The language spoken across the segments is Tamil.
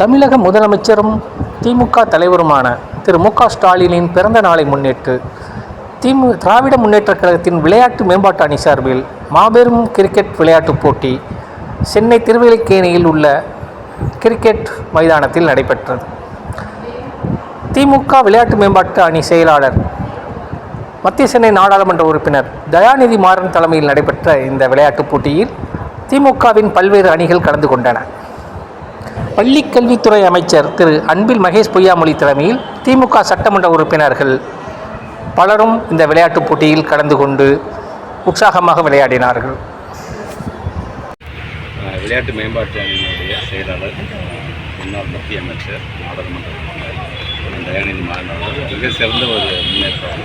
தமிழக முதலமைச்சரும் திமுக தலைவருமான திரு மு க ஸ்டாலினின் பிறந்த நாளை முன்னிட்டு திமு திராவிட முன்னேற்றக் கழகத்தின் விளையாட்டு மேம்பாட்டு அணி சார்பில் மாபெரும் கிரிக்கெட் விளையாட்டுப் போட்டி சென்னை திருவல்லிக்கேணியில் உள்ள கிரிக்கெட் மைதானத்தில் நடைபெற்றது. திமுக விளையாட்டு மேம்பாட்டு அணி செயலாளர் மத்திய சென்னை நாடாளுமன்ற உறுப்பினர் தயாநிதி மாறன் தலைமையில் நடைபெற்ற இந்த விளையாட்டுப் போட்டியில் திமுகவின் பல்வேறு அணிகள் கலந்து கொண்டன. பள்ளிக் கல்வித்துறை அமைச்சர் திரு அன்பில் மகேஷ் பொய்யாமொழி தலைமையில் திமுக சட்டமன்ற உறுப்பினர்கள் பலரும் இந்த விளையாட்டுப் போட்டியில் கலந்து கொண்டு உற்சாகமாக விளையாடினார்கள். விளையாட்டு மேம்பாட்டு அணியினுடைய செயலாளர் முன்னாள் மத்திய அமைச்சர் நாடாளுமன்ற தயாநிதி மிக சிறந்த ஒரு முன்னேற்றம்.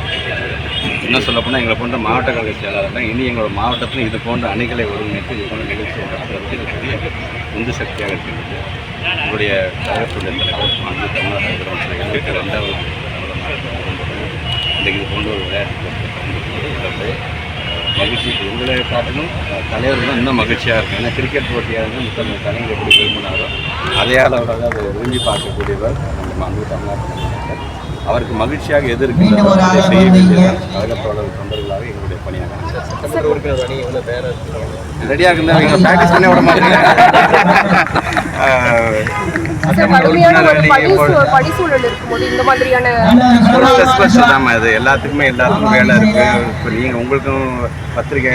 இன்னும் சொல்லப்போனால் எங்களை போன்ற மாவட்ட கழக தான் இனி எங்களோட மாவட்டத்தில் இது போன்ற அணிகளை ஒருங்கிணைத்து இது போன்ற நிகழ்ச்சி நடத்துவதற்கு இந்து உந்து சக்தியாக இருக்கின்றது? உங்களுடைய கழகத்துடைய தலைவர் மாநில தமிழ்நாடு இருக்கிற ரெண்டாவது இன்றைக்கு இது போன்ற ஒரு விளையாட்டு மகிழ்ச்சி. உங்களை காட்டிலும் அஹ், தலைவர்கள் தான் இன்னும் மகிழ்ச்சியாக இருக்கும் ஏன்னா கிரிக்கெட் போட்டியாக இருந்தால் முத்தமிழ் தலைவர் எப்படி விரும்பினாரோ அதே அளவில் அதை விரும்பி பார்க்கக்கூடியவர் நம்ம அன்பு தமிழ்நாட்டு அவருக்கு மகிழ்ச்சியாக எது இருக்கின்றதோ அதை செய்ய வேண்டியதுதான் கழகத்தோழர் தொண்டர்களாக எங்களுடைய பணியாக ரெடியாக இருந்தால் நீங்கள் ப்ராக்டிஸ் பண்ண விட மாட்டீங்க. அது எல்லாத்துக்குமே எல்லாத்துக்கும் வேலை இருக்குது இப்போ நீங்கள் உங்களுக்கும் பத்திரிகை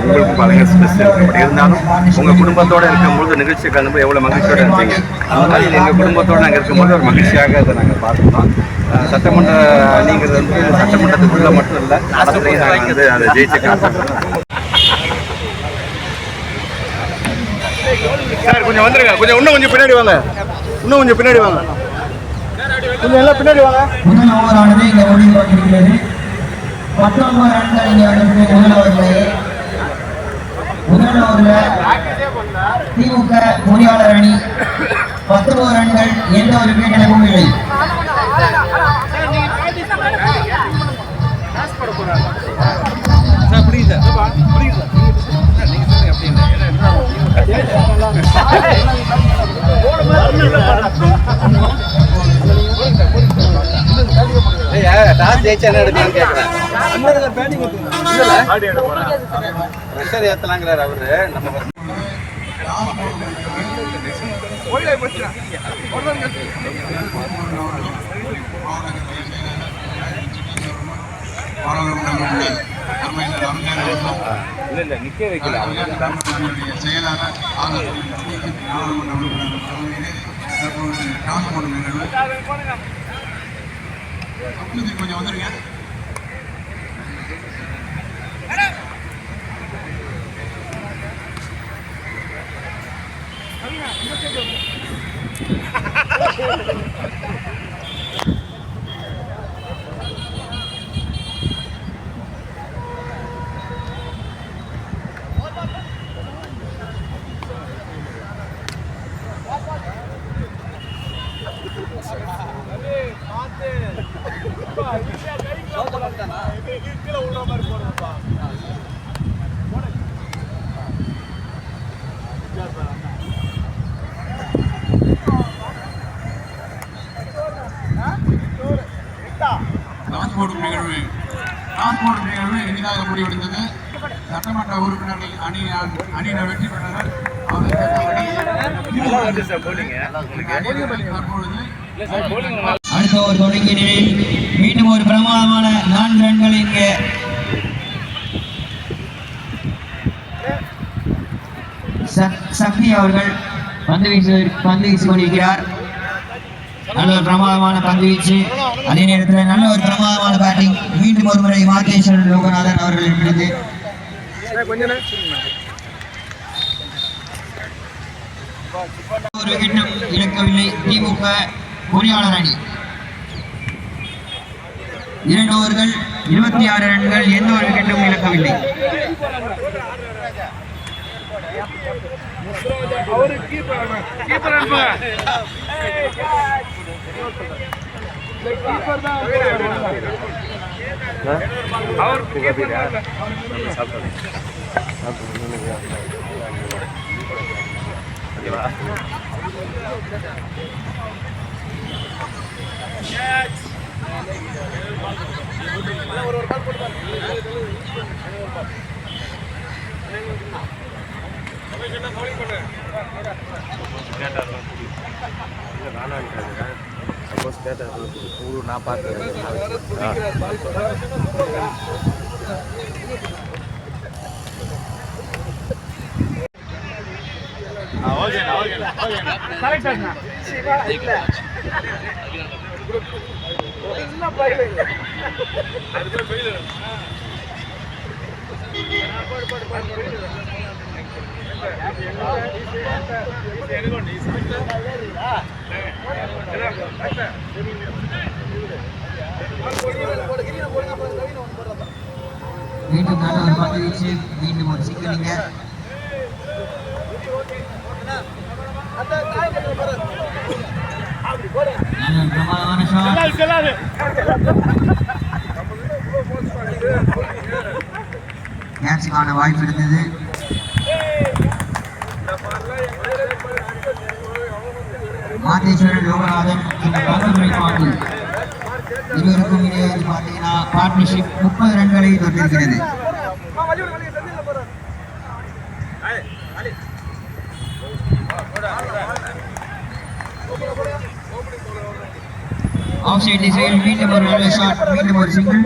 உங்களுக்கும் பழைய ஸ்ட்ரெஸ் இருக்குது பட் இருந்தாலும் உங்கள் குடும்பத்தோடு இருக்கும்போது நிகழ்ச்சி கலந்து எவ்வளோ மகிழ்ச்சியோடு இருந்தீங்க? அந்த மாதிரி எங்கள் குடும்பத்தோடு நாங்கள் இருக்கும்போது ஒரு மகிழ்ச்சியாக அதை நாங்கள் பார்த்துட்டோம். சட்டமன்ற அணிங்கிறது வந்து சட்டமன்றத்துக்குள்ளே மட்டும் இல்லை வந்து அதை ஜெயிச்சு காட்டுறோம் கொஞ்சம் வந்துருங்க. கொஞ்சம் இன்னும் கொஞ்சம் பின்னாடி வாங்க. இன்னும் கொஞ்சம் பின்னாடி வாங்க. கொஞ்சம் எல்லாம் பின்னாடி வாங்க. முதல் ஓவரானது இங்கே முடிவு கொண்டிருக்கிறது பத்தொன்பது ரன்கள் இங்கே வந்திருக்கு முதல் ஓவரில் முதல் ஓவரில் திமுக பொறியாளர் அணி. பத்தொன்பது ரன்கள் எந்த ஒரு இழப்பும் இல்லை. டாஸ் ஜெயிச்சா என்ன எடுக்கலாம்னு கேட்குறேன் ப்ரெஷர் ஏற்றலாங்கிறார் அவரு. நம்ம இல்லை இல்லை நிற்க வைக்கல செயலாளர் நாடாளுமன்ற உறுப்பினர் தலைமையிலே தற்போது கொஞ்சம் போடும் நிகழ்வு அப்துல் கொஞ்சம் வந்துருங்க டாஸ் போடும் நிகழ்வு. டாஸ் போடும் நிகழ்வு எளிதாக முடிவடைந்தது. சட்டமன்ற உறுப்பினர்கள் அணி அணியினர் வெற்றி பெற்றனர். அவர்களுக்கு தற்பொழுது அடுத்த ஒரு தொடங்கிய நிலையில் மீண்டும் ஒரு பிரமாதமான நான்கு ரன்கள் இங்கே. சக்தி அவர்கள் பந்து வீசு பந்து வீசி கொண்டிருக்கிறார். நல்ல ஒரு பிரமாதமான பந்து வீச்சு. அதே நேரத்தில் நல்ல ஒரு பிரமாதமான பேட்டிங் மீண்டும் ஒரு முறை மாத்தேஸ்வரன் லோகநாதன் அவர்களிடமிருந்து ஒரு விக்கெட்டும் இழக்கவில்லை திமுக பொறியாளர் அணி. இரண்டு ஓவர்கள் இருபத்தி ஆறு ரன்கள் எந்த ஒரு விக்கெட்டும் இழக்கவில்லை Yes. சப்போஸ் கேட்டார் ஊர் நான் பார்த்துக்கிறேன் ஓகேண்ணா ஓகேண்ணா ஓகேண்ணா மீண்டும் நல்ல ஒரு மீண்டும் ஒரு சிக்கலிங்க நல்ல ஒரு பிரமாதமான வாய்ப்பு இருந்தது மாதேஸ்வரன் யோகநாதன் இந்த பங்குமுறை பாட்டு இருவருக்கும் இடையே வந்து பார்த்தீங்கன்னா பார்ட்னர்ஷிப் முப்பது ரன்களை தொட்டிருக்கிறது ஆஃப் சைட் திசையில் மீண்டும் ஒரு நல்ல ஷாட் மீண்டும் ஒரு சிங்கிள்